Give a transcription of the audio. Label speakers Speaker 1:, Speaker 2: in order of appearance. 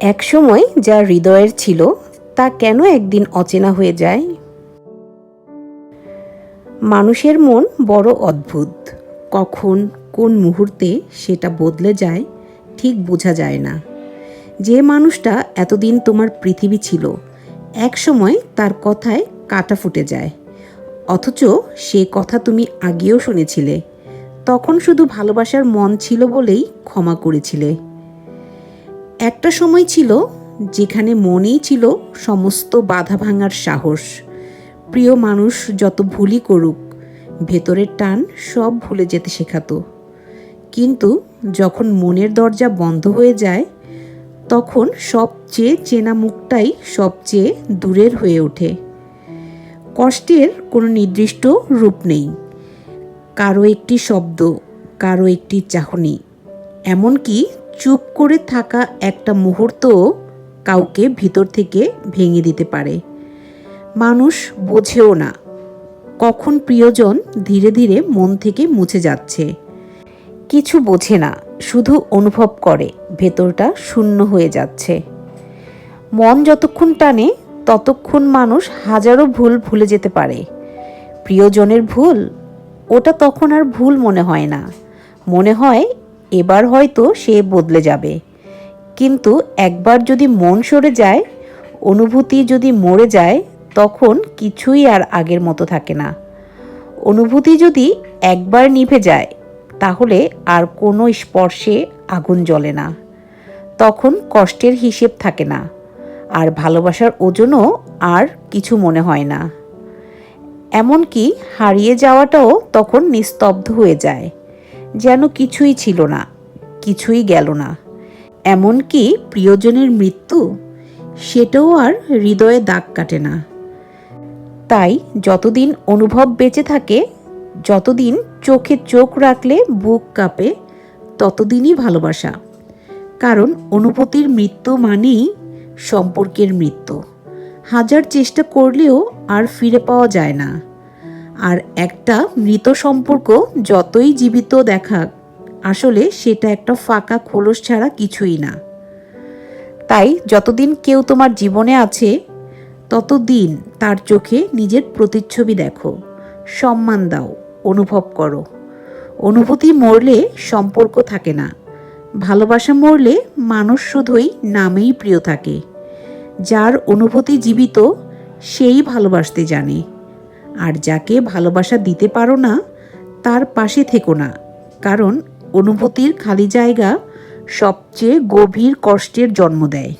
Speaker 1: একসময় যা হৃদয়ের ছিল, তা কেন একদিন অচেনা হয়ে যায়? মানুষের মন বড় অদ্ভুত। কখন, কোন মুহূর্তে সেটা বদলে যায়, ঠিক বোঝা যায় না। যে মানুষটা এতদিন তোমার পৃথিবী ছিল, এক সময় তার কথায় কাটা ফুটে যায়। অথচ সে কথা তুমি আগেও শুনেছিলে। তখন শুধু ভালোবাসার মন ছিল বলেই ক্ষমা করেছিলে। একটা সময় ছিল যেখানে মনেই ছিল সমস্ত বাধা ভাঙার সাহস। প্রিয় মানুষ যত ভুলই করুক, ভেতরের টান সব ভুলে যেতে শেখাতো। কিন্তু যখন মনের দরজা বন্ধ হয়ে যায়, তখন সবচেয়ে চেনা মুখটাই সবচেয়ে দূরের হয়ে ওঠে। কষ্টের কোনো নির্দিষ্ট রূপ নেই। কারও একটি শব্দ, কারও একটি চাহনি। এমনকি চুপ করে থাকা একটা মুহূর্ত কাউকে ভিতর থেকে ভেঙে দিতে পারে। মানুষ বোঝেও না কখন প্রিয়জন ধীরে ধীরে মন থেকে মুছে যাচ্ছে। কিছু বোঝে না, শুধু অনুভব করে, ভেতরটা শূন্য হয়ে যাচ্ছে। মন যতক্ষণ টানে, ততক্ষণ মানুষ হাজারো ভুল ভুলে যেতে পারে। প্রিয়জনের ভুল, ওটা তখন আর ভুল মনে হয় না। মনে হয় এবার হয়তো সে বদলে যাবে। কিন্তু একবার যদি মন সরে যায়, অনুভূতি যদি মরে যায়, তখন কিছুই আর আগের মতো থাকে না। অনুভূতি যদি একবার নিভে যায়, তাহলে আর কোনো স্পর্শে আগুন জ্বলে না। তখন কষ্টের হিসেব থাকে না, আর ভালোবাসার ওজনও আর কিছু মনে হয় না। এমনকি হারিয়ে যাওয়াটাও তখন নিস্তব্ধ হয়ে যায়। যেন কিছুই ছিল না, কিছুই গেল না। এমনকি প্রিয়জনের মৃত্যু, সেটাও আর হৃদয়ে দাগ কাটে না। তাই যতদিন অনুভব বেঁচে থাকে, যতদিন চোখে চোখ রাখলে বুক কাঁপে, ততদিনই ভালোবাসা। কারণ অনুভূতির মৃত্যু মানেই সম্পর্কের মৃত্যু। হাজার চেষ্টা করলেও আর ফিরে পাওয়া যায় না। আর একটা মৃত সম্পর্ক যতই জীবিত দেখাক, আসলে সেটা একটা ফাঁকা খোলস ছাড়া কিছুই না। তাই যতদিন কেউ তোমার জীবনে আছে, ততদিন তার চোখে নিজের প্রতিচ্ছবি দেখো, সম্মান দাও, অনুভব করো। অনুভূতি মরলে সম্পর্ক থাকে না, ভালোবাসা মরলে মানুষ শুধুই নামেই প্রিয় থাকে। যার অনুভূতি জীবিত, সেই ভালোবাসতে জানে। আর যাকে ভালোবাসা দিতে পারো না, তার পাশে থেকো না। কারণ অনুভূতির খালি জায়গা সবচেয়ে গভীর কষ্টের জন্ম দেয়।